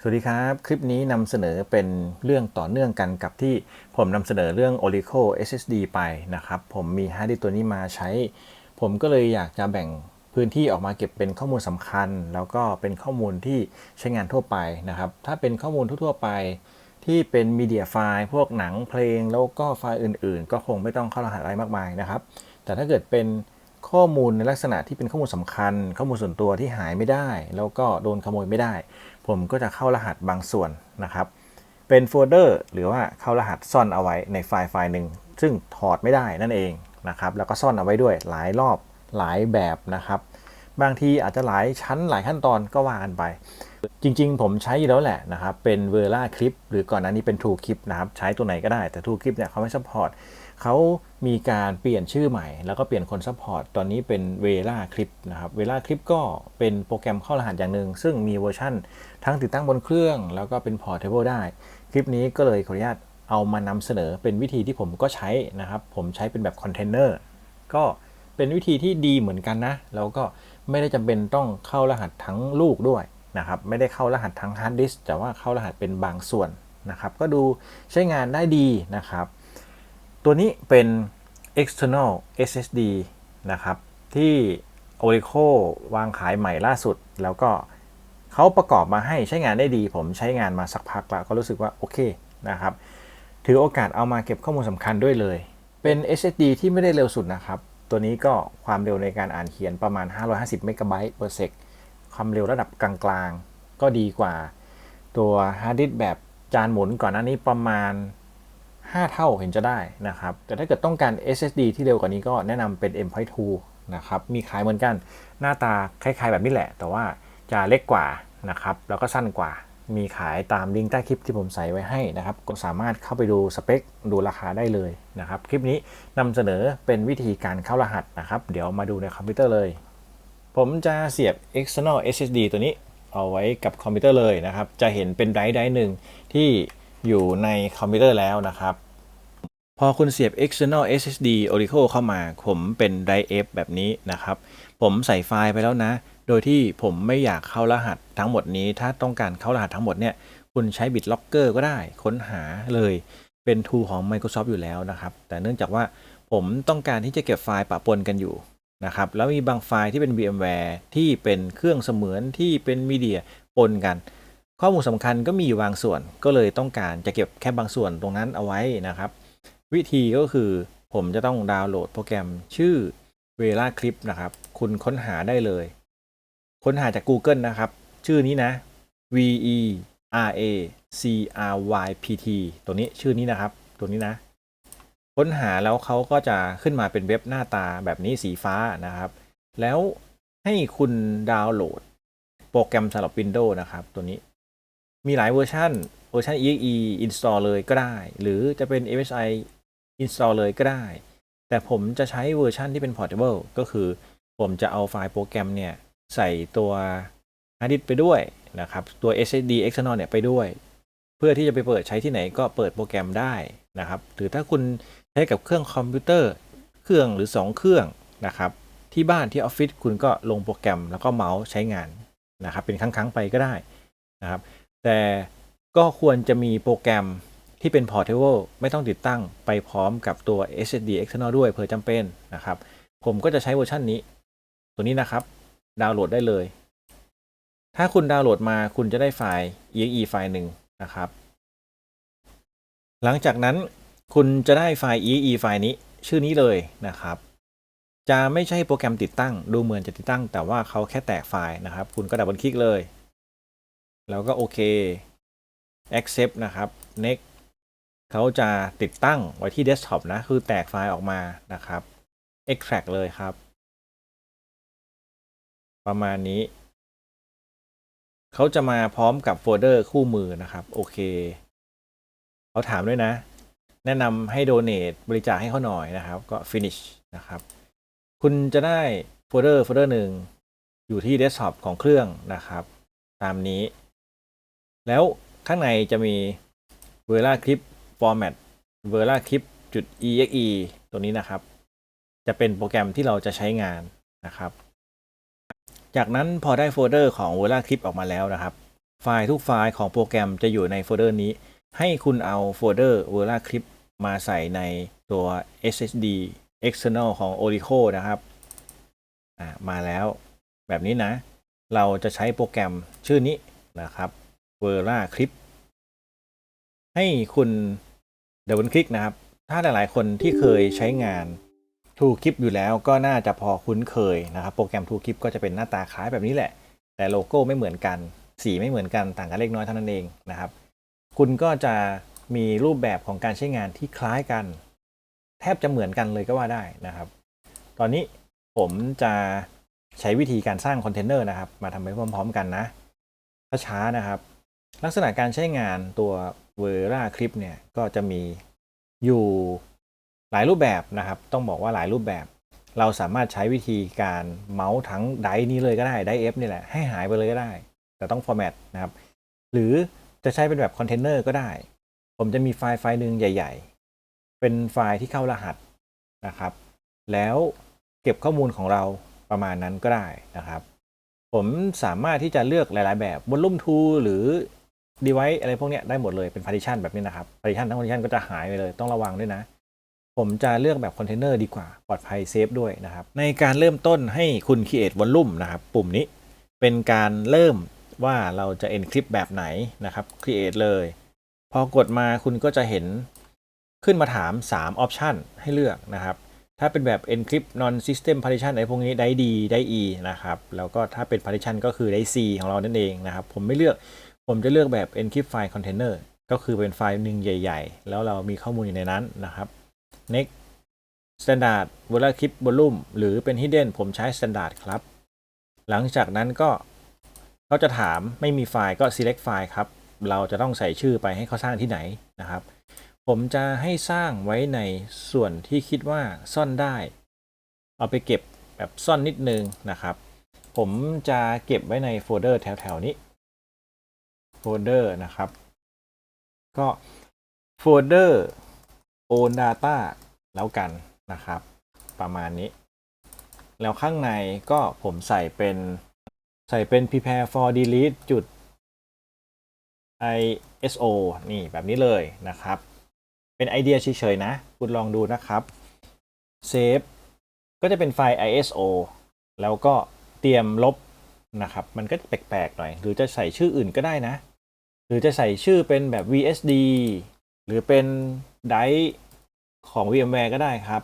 สวัสดีครับ คลิปนี้นำเสนอเป็นเรื่องต่อเนื่องกันกับที่ผมนำเสนอเรื่อง Oracle SSD ไปนะครับ ผมมีฮาร์ดดิสตัวนี้มาใช้ ผมก็เลยอยากจะแบ่งพื้นที่ออกมาเก็บเป็นข้อมูลสำคัญ แล้วก็เป็นข้อมูลที่ใช้งานทั่วไปนะครับ ถ้าเป็นข้อมูลทั่วๆไป ที่เป็นมีเดียไฟล์พวกหนังเพลงแล้วก็ไฟล์อื่น ๆ ก็คงไม่ต้องเข้ารหัสอะไรมากมายนะครับ แต่ถ้าเกิดเป็นข้อมูลในลักษณะที่เป็นข้อมูลสำคัญ ข้อมูลส่วนตัวที่หายไม่ได้ แล้วก็โดนขโมยไม่ได้ ผมก็จะเข้ารหัสบางส่วนนะครับ เป็นโฟลเดอร์หรือว่าเข้ารหัสซ่อนเอาไว้ในไฟล์ไฟล์หนึ่งซึ่งถอดไม่ได้นั่นเองนะครับ แล้วก็ซ่อนเอาไว้ด้วยหลายรอบหลายแบบนะครับ บางทีอาจจะหลายชั้นหลายขั้นตอนก็ว่ากันไป จริง ๆ ผมใช้อยู่แล้วแหละนะครับ เป็นเวล่าคลิปหรือก่อนหน้านี้เป็น True Clip นะครับ ใช้ตัวไหนก็ได้แต่ True Clip เนี่ยเขาไม่ซัพพอร์ต เขามีการเปลี่ยนชื่อใหม่ แล้วก็เปลี่ยนคนซัพพอร์ต ตอนนี้เป็นเวล่าคลิปนะครับเวล่าคลิปก็เป็นโปรแกรมเข้ารหัสอย่างหนึ่ง ซึ่งมีเวอร์ชั่นทั้งติดตั้งบนเครื่อง แล้วก็เป็นพอร์ตเทเบิลได้ คลิปนี้ก็เลยขออนุญาตเอามานำเสนอเป็นวิธีที่ผมก็ใช้นะครับ ผมใช้เป็นแบบคอนเทนเนอร์ก็เป็นวิธีที่ดีเหมือนกันนะ แล้วก็ไม่ได้จำเป็นต้องเข้ารหัสทั้งลูกด้วยนะครับ ไม่ได้เข้ารหัสทั้งฮาร์ดดิสก์แต่ว่าเข้ารหัสเป็นบางส่วนนะครับ ก็ดูใช้งานได้ดีนะครับ ตัวนี้เป็น external SSD นะครับ ที่ Oracle วางขายใหม่ล่าสุด แล้วก็เขาประกอบมาให้ใช้งานได้ดี ผมใช้งานมาสักพักแล้วก็รู้สึกว่าโอเคนะครับ ถือโอกาสเอามาเก็บข้อมูลสำคัญด้วยเลย เป็น SSD ที่ไม่ได้เร็วสุดนะครับ ตัวนี้ก็ความเร็วในการอ่านเขียนประมาณ 550เมกะไบต์ per sec ความเร็วระดับกลางๆ ก็ดีกว่า ตัวฮาร์ดดิสก์แบบจานหมุนก่อนหน้านี้ประมาณ 5 เท่าเห็นจะได้นะครับ แต่ถ้าเกิดต้องการ SSD ที่เร็วกว่านี้ก็แนะนำเป็น M.2 นะครับ มีขายเหมือนกัน หน้าตาคล้ายๆแบบนี้แหละ แต่ว่าจะเล็กกว่านะครับ แล้วก็สั้นกว่า มีขายตามลิงก์ใต้คลิปที่ผมใส่ไว้ให้นะครับ ก็สามารถเข้าไปดูสเปค ดูราคาได้เลยนะครับ คลิปนี้นำเสนอเป็นวิธีการเข้ารหัสนะครับ เดี๋ยวมาดูในคอมพิวเตอร์เลย ผมจะเสียบ external SSD ตัวนี้เอาไว้กับคอมพิวเตอร์เลยนะครับ จะเห็นเป็นไดร์ไดร์หนึ่งที่ อยู่ในคอมพิวเตอร์แล้วนะครับ พอคุณเสียบ external SSD Oracle เข้ามา ผมเป็น Drive F แบบนี้นะครับ ผมใส่ไฟล์ไปแล้วนะ โดยที่ผมไม่อยากเข้ารหัสทั้งหมดนี้ ถ้าต้องการเข้ารหัสทั้งหมดเนี่ย คุณใช้ BitLocker ก็ได้ ค้นหาเลย เป็น tool ของ Microsoft อยู่แล้วนะครับ แต่เนื่องจากว่าผมต้องการที่จะเก็บไฟล์ปะปนกันอยู่นะครับ แล้วมีบางไฟล์ที่เป็น VMware ที่เป็นเครื่องเสมือนที่เป็นมีเดียปนกัน ข้อมูลสำคัญก็มีอยู่บางส่วน ก็เลยต้องการจะเก็บแค่บางส่วนตรงนั้นเอาไว้นะครับ วิธีก็คือผมจะต้องดาวน์โหลดโปรแกรมชื่อ v e l a Clip นะครับ คุณค้นหาได้เลย ค้นหาจาก Google นะครับ ชื่อนี้นะ V E R A C R Y P T ตัวนี้ชื่อนี้นะครับ ตัวนี้นะ ค้นหาแล้วเขาก็จะขึ้นมาเป็นเว็บหน้าตาแบบนี้สีฟ้านะครับ แล้วให้คุณดาวน์โหลด โปรแกรมสำหรับ Windows นะครับ ตัวนี้ มีหลายเวอร์ชันเวอร์ชัน exe install เลยก็ได้ หรือจะเป็น msi install เลยก็ได้ แต่ผมจะใช้เวอร์ชันที่เป็น portable ก็คือผมจะเอาไฟล์โปรแกรมเนี่ย ใส่ตัวฮาร์ดดิสไปด้วยนะครับ ตัว SSD external เนี่ยไปด้วย เพื่อที่จะไปเปิดใช้ที่ไหนก็เปิดโปรแกรมได้นะครับหรือถ้าคุณใช้กับเครื่องคอมพิวเตอร์เครื่องหรือ 2 เครื่องนะครับที่บ้านที่ออฟฟิศคุณก็ลงโปรแกรมแล้วก็เมาส์ใช้งานนะครับเป็นครั้งๆไปก็ได้นะครับ แต่ก็ควรจะมีโปรแกรมที่เป็น portable ไม่ต้องติดตั้งไปพร้อมกับตัว SSD external ด้วยเผื่อจำเป็นนะครับ ผมก็จะใช้เวอร์ชันนี้ ตัวนี้นะครับ ดาวน์โหลดได้เลย ถ้าคุณดาวน์โหลดมาคุณจะได้ไฟล์ exe ไฟล์หนึ่งนะครับ หลังจากนั้นคุณจะได้ไฟล์ exe ไฟล์นี้ชื่อนี้เลยนะครับ จะไม่ใช่โปรแกรมติดตั้ง ดูเหมือนจะติดตั้ง แต่ว่าเขาแค่แตกไฟล์นะครับ คุณก็ดับเบิลคลิกเลย แล้วก็โอเค accept นะครับ next เขาจะติดตั้งไว้ที่ desktop นะ คือแตกไฟล์ออกมานะครับ extract เลยครับ ประมาณนี้ เขาจะมาพร้อมกับโฟลเดอร์คู่มือนะครับ โอเค เขาถามด้วยนะ แนะนำให้ donate บริจาคให้เขาหน่อยนะครับ ก็ finish นะครับ คุณจะได้โฟลเดอร์โฟลเดอร์หนึ่งอยู่ที่ desktop ของเครื่องนะครับ ตามนี้ แล้วข้างในจะมี v e r a Clip Format v e r a Clip .exe ตัวนี้นะครับ จะเป็นโปรแกรมที่เราจะใช้งานนะครับ จากนั้นพอได้โฟลเดอร์ของ v e r a Clip ออกมาแล้วนะครับ ไฟล์ทุกไฟล์ของโปรแกรมจะอยู่ในโฟลเดอร์นี้ ให้คุณเอาโฟลเดอร์ v e r a Clip มาใส่ในตัว SSD external ของ Oracle นะครับมาแล้วแบบนี้นะ เราจะใช้โปรแกรมชื่อนี้นะครับ v e r a Clip ให้คุณเดบิลคลิกนะครับ ถ้าหลาย ๆ คนที่เคยใช้งานทูคลิปอยู่แล้วก็น่าจะพอคุ้นเคยนะครับ โปรแกรมทูคลิปก็จะเป็นหน้าตาคล้ายแบบนี้แหละ แต่โลโก้ไม่เหมือนกัน สีไม่เหมือนกันต่างกันเล็กน้อยเท่านั้นเองนะครับ คุณก็จะมีรูปแบบของการใช้งานที่คล้ายกัน แทบจะเหมือนกันเลยก็ว่าได้นะครับ ตอนนี้ผมจะใช้วิธีการสร้างคอนเทนเนอร์นะครับ มาทำไปพร้อม ๆ กันนะช้าๆนะครับ ลักษณะการใช้งานตัว v e r a Clip เนี่ยก็จะมีอยู่หลายรูปแบบนะครับ ต้องบอกว่าหลายรูปแบบ เราสามารถใช้วิธีการเมาส์ทั้งไดนี้เลยก็ได้ไดร์ F นี่แหละให้หายไปเลยก็ได้ แต่ต้องฟอร์แมตนะครับ หรือจะใช้เป็นแบบคอนเทนเนอร์ก็ได้ ผมจะมีไฟล์ไฟล์หนึ่งใหญ่ ๆ เป็นไฟล์ที่เข้ารหัสนะครับ แล้วเก็บข้อมูลของเราประมาณนั้นก็ได้นะครับ ผมสามารถที่จะเลือกหลาย ๆ แบบบนลุ่มทูหรือ device อะไรพวกนี้ได้หมดเลยเป็น partition แบบนี้นะครับ partition ทั้ง partition ก็จะหายไปเลยต้องระวังด้วยนะ ผมจะเลือกแบบคอนเทนเนอร์ดีกว่าปลอดภัยเซฟด้วยนะครับ ในการเริ่มต้นให้คุณ create volume นะครับ ปุ่มนี้เป็นการเริ่มว่าเราจะ encrypt แบบไหนนะครับ create เลย พอกดมาคุณก็จะเห็นขึ้นมาถาม 3 option ให้เลือกนะครับ ถ้าเป็นแบบ encrypt non system partition อะไรพวกนี้ได้ D ได้ E นะครับ แล้วก็ถ้าเป็น partition ก็คือได้ C ของเรานั่นเองนะครับ ผมไม่เลือก ผมจะเลือกแบบ encrypt file container ก็คือเป็นไฟล์หนึ่งใหญ่ ๆ แล้วเรามีข้อมูลอยู่ในนั้นนะครับ next standard v o l a clip volume หรือเป็น hidden ผมใช้ standard ครับ หลังจากนั้นก็เขาจะถามไม่มีไฟล์ก็ select ไฟล์ครับ เราจะต้องใส่ชื่อไปให้เขาสร้างที่ไหนนะครับ ผมจะให้สร้างไว้ในส่วนที่คิดว่าซ่อนได้ เอาไปเก็บแบบซ่อนนิดนึงนะครับ ผมจะเก็บไว้ในโฟลเดอร์แถวๆนี้ โฟลเดอร์นะครับ ก็โฟลเดอร์ own data แล้วกันนะครับ ประมาณนี้ แล้วข้างในก็ผมใส่เป็นใส่เป็น prepare for delete จุด iso นี่แบบนี้เลยนะครับ เป็นไอเดียเฉยๆนะ คุณลองดูนะครับ save ก็จะเป็นไฟล์ iso แล้วก็เตรียมลบนะครับ มันก็แปลกๆหน่อย หรือจะใส่ชื่ออื่นก็ได้นะ หรือจะใส่ชื่อเป็นแบบ VSD หรือเป็น Drive ของ VMware ก็ได้ครับ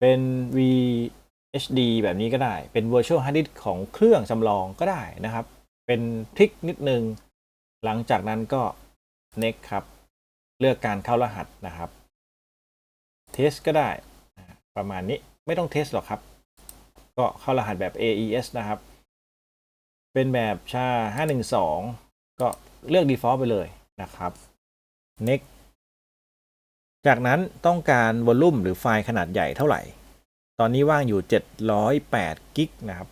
เป็น VHD แบบนี้ก็ได้ เป็น Virtual Hard Disk ของเครื่องจำลองก็ได้นะครับ เป็นทริคนิดนึง หลังจากนั้นก็ next ครับ เลือกการเข้ารหัสนะครับ test ก็ได้ ประมาณนี้ ไม่ต้อง test หรอกครับ ก็เข้ารหัสแบบ AES นะครับ เป็นแบบชา512 ก็เลือก default ไปเลยนะครับ next จากนั้นต้องการวอลลุ่มหรือไฟล์ขนาดใหญ่เท่าไหร่ ตอนนี้ว่างอยู่ 708กิกนะครับ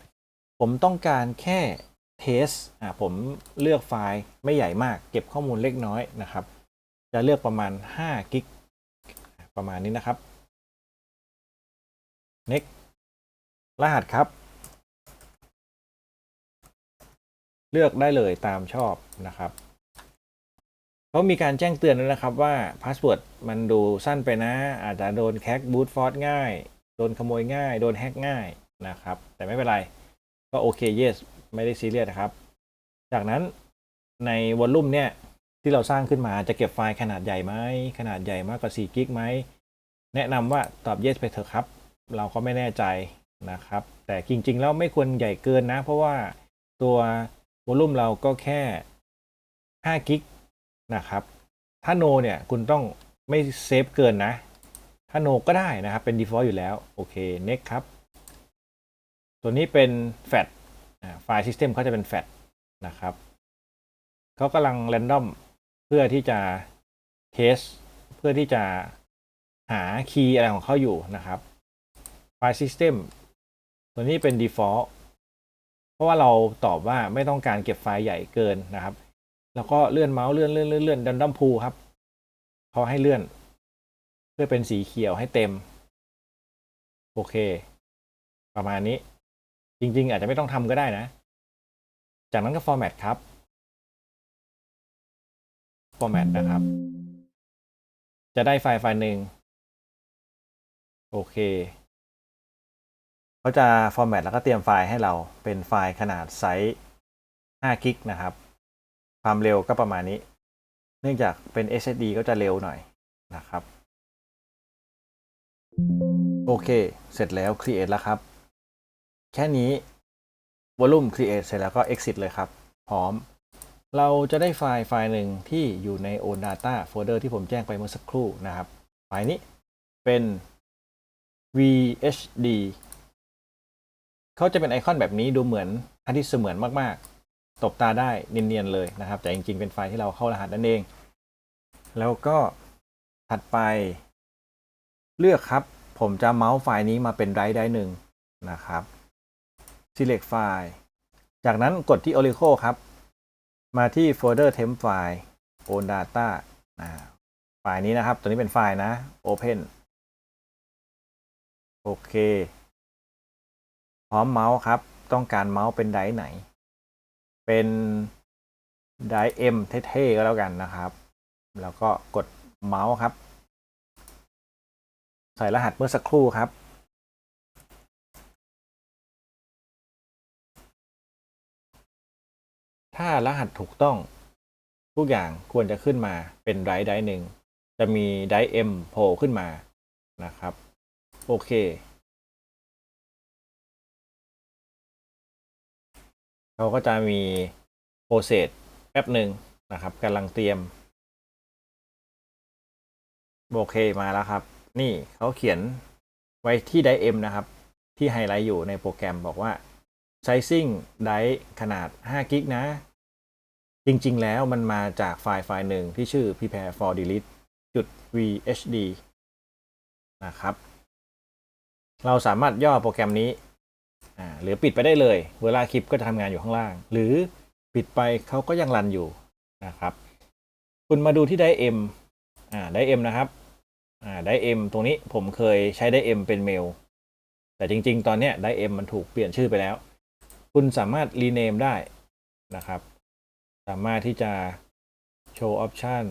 ผมต้องการแค่เทสอ่าผมเลือกไฟล์ไม่ใหญ่มาก เก็บข้อมูลเล็กน้อยนะครับ จะเลือกประมาณ5กิกประมาณนี้นะครับ next รหัสครับ เลือกได้เลยตามชอบนะครับเขามีการแจ้งเตือนด้วยนะครับว่าพาสเวิร์ดมันดูสั้นไปนะ อาจจะโดนแคกบูตฟอร์ e ง่าย โดนขโมยง่าย โดนแฮกง่ายนะครับ แต่ไม่เป็นไร ก็โอเค yes ไม่ได้ซีเรียสนะครับ จากนั้นในวอลลุ่มเนี่ยที่เราสร้างขึ้นมาจะเก็บไฟล์ขนาดใหญ่ไหมขนาดใหญ่มากกว่า4กิกไหมแนะนำว่าตอบ yes ไปเถอะครับ เราก็ไม่แน่ใจนะครับ แต่จริงๆ แล้วไม่ควรใหญ่เกินนะ เพราะว่าตัว วอลลุ่มเราก็แค่5กิกนะครับ ถ้า no เนี่ยคุณต้องไม่เซฟเกินนะ ถ้า no ก็ได้นะครับ เป็น default อยู่แล้ว โอเค next ครับ ตัวนี้เป็น fat ไฟล์ system เขาจะเป็น fat นะครับ เขากำลัง random เพื่อที่จะ test เพื่อที่จะหาคีย์อะไรของเขาอยู่นะครับไฟล์ system ตัวนี้เป็น default เพราะว่าเราตอบว่าไม่ต้องการเก็บไฟล์ใหญ่เกินนะครับ แล้วก็เลื่อนเมาส์เลื่อนเลื่อนเลื่อนเลื่อนดันดัมพูครับเขาให้เลื่อน เพื่อเป็นสีเขียวให้เต็ม โอเค ประมาณนี้ จริง ๆ อาจจะไม่ต้องทำก็ได้นะ จากนั้นก็ format ครับ format นะครับ จะได้ไฟล์ไฟล์หนึ่งโอเค เขาจะ format แล้วก็เตรียมไฟล์ให้เราเป็นไฟล์ขนาดไซส์5กิกนะครับ ความเร็วก็ประมาณนี้ เนื่องจากเป็น SSD ก็จะเร็วหน่อยนะครับ โอเค เสร็จแล้ว create แล้วครับ แค่นี้ volume create เสร็จแล้วก็ exit เลยครับ พร้อม เราจะได้ไฟล์ไฟล์หนึ่งที่อยู่ใน own data folder ที่ผมแจ้งไปเมื่อสักครู่นะครับ ไฟล์นี้เป็น VHD เขาจะเป็นไอคอนแบบนี้ดูเหมือนอันที่เสมือนมากๆ ตบตาได้เนียนๆเลยนะครับ แต่จริงๆ เป็นไฟล์ที่เราเข้ารหัสนั่นเอง แล้วก็ถัดไป เลือกครับ ผมจะเมาส์ไฟล์นี้มาเป็นไรได้หนึ่งนะครับ select ไฟล์จากนั้นกดที่ Oracle ครับ มาที่โฟลเดอร์ temp file own data อ่าไฟล์นี้นะครับ ตัวนี้เป็นไฟล์นะ open โอเค ร้อมเมาส์ครับ ต้องการเมาส์เป็นไดไหน เป็นไดร์ M เท่ๆก็แล้วกันนะครับ แล้วก็กดเมาส์ครับ ใส่รหัสเมื่อสักครู่ครับถ้ารหัสถูกต้องทุกอย่างควรจะขึ้นมาเป็นไดร์ไดร์หนึ่ง จะมีไดร์ M โผล่ขึ้นมานะครับ โอเค เขาก็จะมีโปรเซสแป๊บหนึ่งนะครับกำลังเตรียม โอเคมาแล้วครับ นี่เขาเขียนไว้ที่ไดเอ็มนะครับ ที่ไฮไลท์อยู่ในโปรแกรมบอกว่า sizing ไดขนาด5กิกนะ จริงๆ แล้วมันมาจากไฟล์ไฟล์หนึ่งที่ชื่อ prepare for delete จุด vhd นะครับ เราสามารถย่อโปรแกรมนี้ หรือปิดไปได้เลย เวลาคลิปก็จะทำงานอยู่ข้างล่าง หรือปิดไปเขาก็ยังรันอยู่นะครับ คุณมาดูที่ไดเอ็มอ่าไดเอ็มนะครับอ่าไดเอ็มตรงนี้ผมเคยใช้ไดเอ็มเป็นเมล แต่จริง ๆ ตอนเนี้ยไดเอ็มมันถูกเปลี่ยนชื่อไปแล้ว คุณสามารถรีเนมได้นะครับ สามารถที่จะโชว์ออปชัน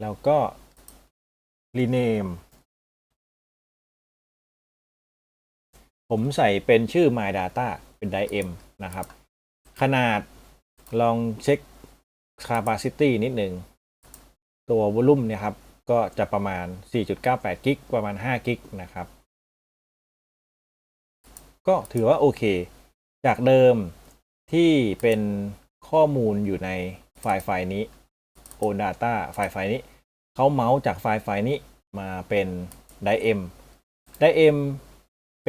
แล้วก็ rename ผมใส่เป็นชื่อ my data เป็น .m นะครับ ขนาดลองเช็ค capacity นิดหนึ่ง ตัว volume เนี่ยครับ ก็จะประมาณ 4.98 กิก ประมาณ 5 กิกนะครับ ก็ถือว่าโอเค จากเดิมที่เป็นข้อมูลอยู่ในไฟล์ไฟล์นี้ own data ไฟล์ไฟล์นี้ เขาเมาส์จากไฟล์ไฟล์นี้มาเป็น .m .m เ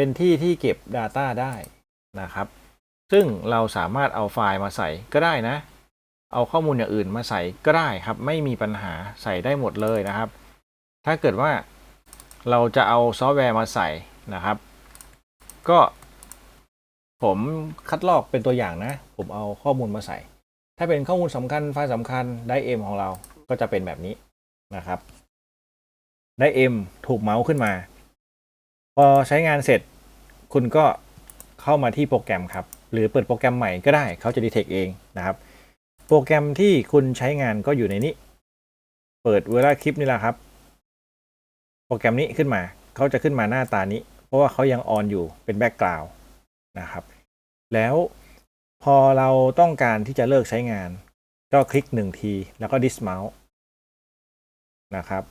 เป็นที่ที่เก็บ Data ได้นะครับ ซึ่งเราสามารถเอาไฟล์มาใส่ก็ได้นะ เอาข้อมูลอย่างอื่นมาใส่ก็ได้ครับ ไม่มีปัญหาใส่ได้หมดเลยนะครับ ถ้าเกิดว่าเราจะเอาซอฟต์แวร์มาใส่นะครับ ก็ผมคัดลอกเป็นตัวอย่างนะ ผมเอาข้อมูลมาใส่ ถ้าเป็นข้อมูลสำคัญไฟล์สำคัญได้ M ของเราก็จะเป็นแบบนี้นะครับได้ M ถูกเมาส์ขึ้นมา อใช้งานเสร็จคุณก็เข้ามาที่โปรแกรมครับ หรือเปิดโปรแกรมใหม่ก็ได้เขาจะดีเทคเองนะครับ โปรแกรมที่คุณใช้งานก็อยู่ในนี้ เปิดเวลาคลิปนี่แหละครับ โปรแกรมนี้ขึ้นมาเขาจะขึ้นมาหน้าตานี้ เพราะว่าเขายังออนอยู่เป็นแบ็กกราวด์นะครับ แล้วพอเราต้องการที่จะเลิกใช้งาน ก็คลิกหนึ่งทีแล้วก็ดิสเมาส์นะครับ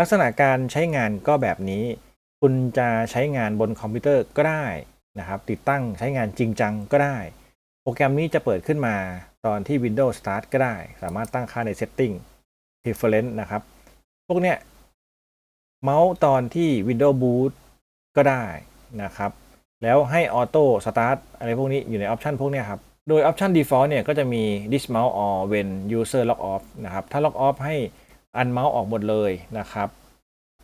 ลักษณะการใช้งานก็แบบนี้ คุณจะใช้งานบนคอมพิวเตอร์ก็ได้นะครับ ติดตั้งใช้งานจริงจังก็ได้ โปรแกรมนี้จะเปิดขึ้นมาตอนที่ Windows Start ก็ได้ สามารถตั้งค่าใน Setting Preference นะครับ พวกเนี้ยเมาส์ตอนที่ Windows Boot ก็ได้นะครับ แล้วให้ Auto Start อะไรพวกนี้อยู่ในออปชันพวกเนี้ยครับ โดยออปชัน Default เนี่ยก็จะมี Dismount or when user log off นะครับ ถ้า log off ให้ unmount ออกหมดเลยนะครับ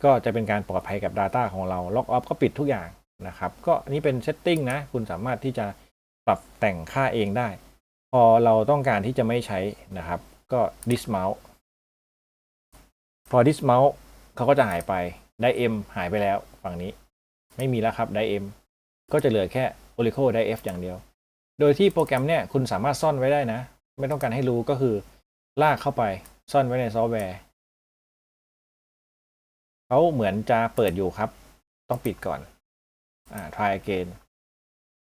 ก็จะเป็นการปลอดภัยกับ Data ของเรา Log off ก็ปิดทุกอย่างนะครับ ก็อันนี้เป็น Setting นะ คุณสามารถที่จะปรับแต่งค่าเองได้ พอเราต้องการที่จะไม่ใช้นะครับ ก็ dismount พอ dismount เขาก็จะหายไปได้ M หายไปแล้วฝั่งนี้ ไม่มีแล้วครับได้ M ก็จะเหลือแค่ Oracle ได้ F อย่างเดียว โดยที่โปรแกรมเนี่ยคุณสามารถซ่อนไว้ได้นะ ไม่ต้องการให้รู้ก็คือลากเข้าไปซ่อนไว้ในซอฟต์แวร์ เขาเหมือนจะเปิดอยู่ครับ ต้องปิดก่อน อ่า try again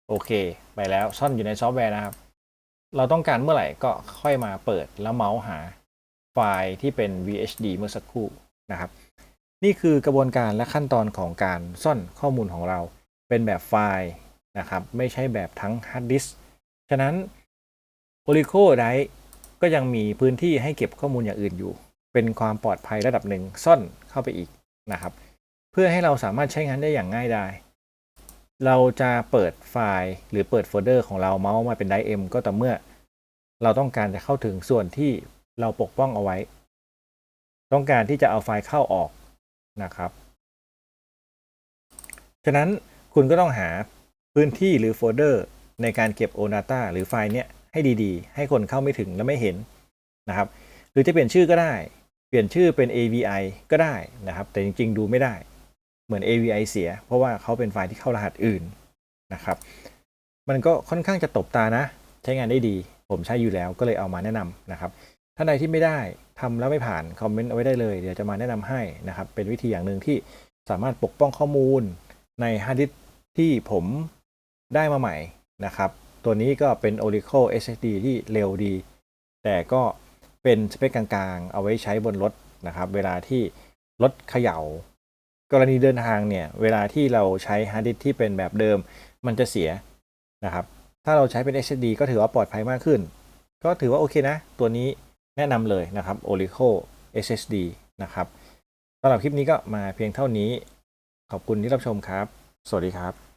โอเค ไปแล้วซ่อนอยู่ในซอฟต์แวร์นะครับ เราต้องการเมื่อไหร่ก็ค่อยมาเปิดแล้วเมาส์หาไฟล์ที่เป็น VHD เมื่อสักครู่นะครับ นี่คือกระบวนการและขั้นตอนของการซ่อนข้อมูลของเรา เป็นแบบไฟล์นะครับ ไม่ใช่แบบทั้งฮาร์ดดิสก์ฉะนั้น Oracle Drive ก็ยังมีพื้นที่ให้เก็บข้อมูลอย่างอื่นอยู่ เป็นความปลอดภัยระดับหนึ่งซ่อนเข้าไปอีก นะครับ เพื่อให้เราสามารถใช้งานได้อย่างง่ายดายเราจะเปิดไฟล์หรือเปิดโฟลเดอร์ของเราเมาส์มาเป็น Drive M ก็ต่อเมื่อ เราต้องการจะเข้าถึงส่วนที่เราปกป้องเอาไว้ ต้องการที่จะเอาไฟล์เข้าออกนะครับฉะนั้นคุณก็ต้องหาพื้นที่หรือโฟลเดอร์ในการเก็บ o Data หรือไฟล์เนี้ยให้ดีๆ ให้คนเข้าไม่ถึงและไม่เห็นนะครับ หรือจะเปลี่ยนชื่อก็ได้ เปลี่ยนชื่อเป็น AVI ก็ได้นะครับ แต่จริง ๆ ดูไม่ได้ เหมือน AVI เสีย เพราะว่าเขาเป็นไฟล์ที่เข้ารหัสอื่นนะครับ มันก็ค่อนข้างจะตบตานะ ใช้งานได้ดี ผมใช้อยู่แล้วก็เลยเอามาแนะนำนะครับ ท่านใดที่ไม่ได้ทำแล้วไม่ผ่านคอมเมนต์เอาไว้ได้เลย เดี๋ยวจะมาแนะนำให้นะครับ เป็นวิธีอย่างหนึ่งที่สามารถปกป้องข้อมูลในฮาร์ดดิสก์ที่ผมได้มาใหม่นะครับ ตัวนี้ก็เป็น Oracle SSD ที่เร็วดี แต่ก็ เป็นสเปคกลางๆ เอาไว้ใช้บนรถนะครับ เวลาที่รถเขย่า กรณีเดินทางเนี่ย เวลาที่เราใช้ฮาร์ดดิสก์ที่เป็นแบบเดิมมันจะเสียนะครับ ถ้าเราใช้เป็น SSD ก็ถือว่าปลอดภัยมากขึ้น ก็ถือว่าโอเคนะ ตัวนี้แนะนำเลยนะครับ Oracle SSD นะครับสำหรับคลิปนี้ก็มาเพียงเท่านี้ ขอบคุณที่รับชมครับ สวัสดีครับ